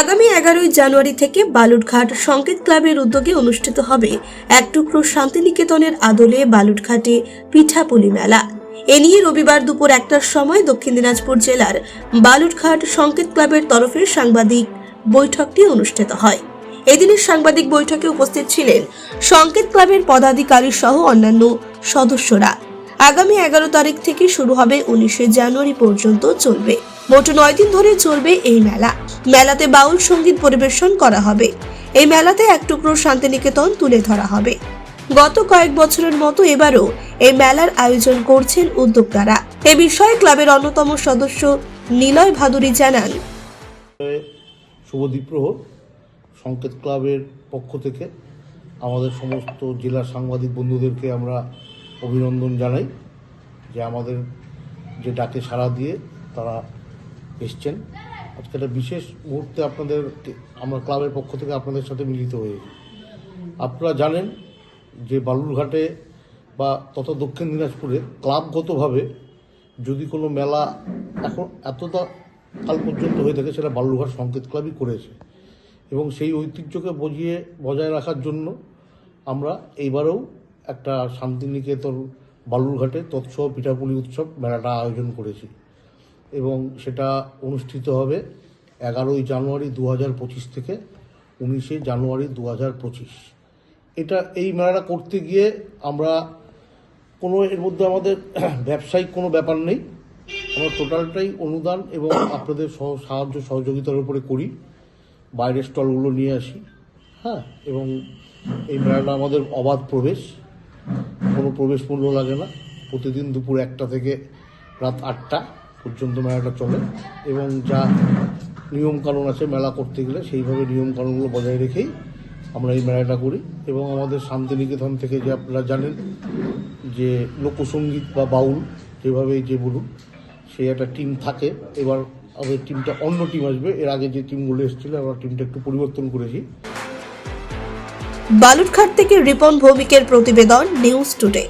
আগামী এগারোই জানুয়ারি থেকে বালুরঘাট সংকেত ক্লাবের উদ্যোগে অনুষ্ঠিত হবে এক টুকরো শান্তিনিকেতনের আদলে বালুরঘাটে পিঠাপুলি মেলা। এ নিয়ে রবিবার দুপুর একটার সময় দক্ষিণ দিনাজপুর জেলার বালুরঘাট সংকেত ক্লাবের তরফে সাংবাদিক বৈঠকটি অনুষ্ঠিত হয়। এদিনের সাংবাদিক বৈঠকে উপস্থিত ছিলেন সংকেত ক্লাবের পদাধিকারী সহ অন্যান্য সদস্যরা। আগামী এগারো তারিখ থেকে শুরু হবে উনিশে জানুয়ারি পর্যন্ত চলবে। মোট নয় দিন ধরে চলবে এই মেলা। মেলাতে বাউল সংগীত পরিবেশন করা হবে। এই মেলাতে এক টুকরো শান্তিনিকেতন তুলে ধরা হবে। গত কয়েক বছরের মতো এবারও এই মেলার আয়োজন করছেন উদ্যোক্তারা। এ বিষয়ে ক্লাবের অন্যতম সদস্য নিলয় ভাদুরী জানান। শুভদীপ সংকেত ক্লাবের পক্ষ থেকে আমাদের সমস্ত জেলা সাংবাদিক বন্ধুদেরকে আমরা অভিনন্দন জানাই যে আমাদের যে ডাকে সাড়া দিয়ে তারা এসছেন। আজকে একটা বিশেষ মুহূর্তে আপনাদের আমরা ক্লাবের পক্ষ থেকে আপনাদের সাথে মিলিত হয়েছি আপনারা জানেন যে বালুরঘাটে বা তথা দক্ষিণ দিনাজপুরে ক্লাবগতভাবে যদি কোনো মেলা এখন এতটা কাল পর্যন্ত হয়ে থাকে সেটা বালুরঘাট সংকেত ক্লাবই করেছে। এবং সেই ঐতিহ্যকে বজিয়ে, বজায় রাখার জন্য আমরা এইবারেও একটা শান্তিনিকেতন বালুরঘাটে তৎসহ পিঠাপুলি উৎসব মেলাটা আয়োজন করেছি। এবং সেটা অনুষ্ঠিত হবে এগারোই জানুয়ারি দু পঁচিশ থেকে উনিশে জানুয়ারি দু পঁচিশ। এটা এই মেলাটা করতে গিয়ে আমরা কোনো, এর মধ্যে আমাদের ব্যবসায়িক কোনো ব্যাপার নেই। আমরা টোটালটাই অনুদান এবং আপনাদের সহ, সাহায্য সহযোগিতার উপরে করি। বাইরের স্টলগুলো নিয়ে আসি হ্যাঁ এবং এই মেলাটা আমাদের অবাধ প্রবেশ। কোনো প্রবেশ মূল্য লাগে না। প্রতিদিন দুপুর একটা থেকে রাত আটটা। পর্যন্ত মেলাটা চলে এবং যা নিয়মকানুন আছে মেলা করতে গেলে সেইভাবে নিয়মকানুনগুলো বজায় রেখেই আমরা এই মেলাটা করি এবং আমাদের শান্তিনিকেতন থেকে যে আপনারা জানেন যে লোকসঙ্গীত বা বাউল যেভাবে যে বলুন, সেই একটা টিম থাকে। এবার আমাদের টিমটা অন্য টিম আসবে। এর আগে যে টিমগুলো এসেছিল, আমরা টিমটা একটু পরিবর্তন করেছি। বালুরঘাট থেকে রিপন ভৌমিকের প্রতিবেদন নিউজ টুডে।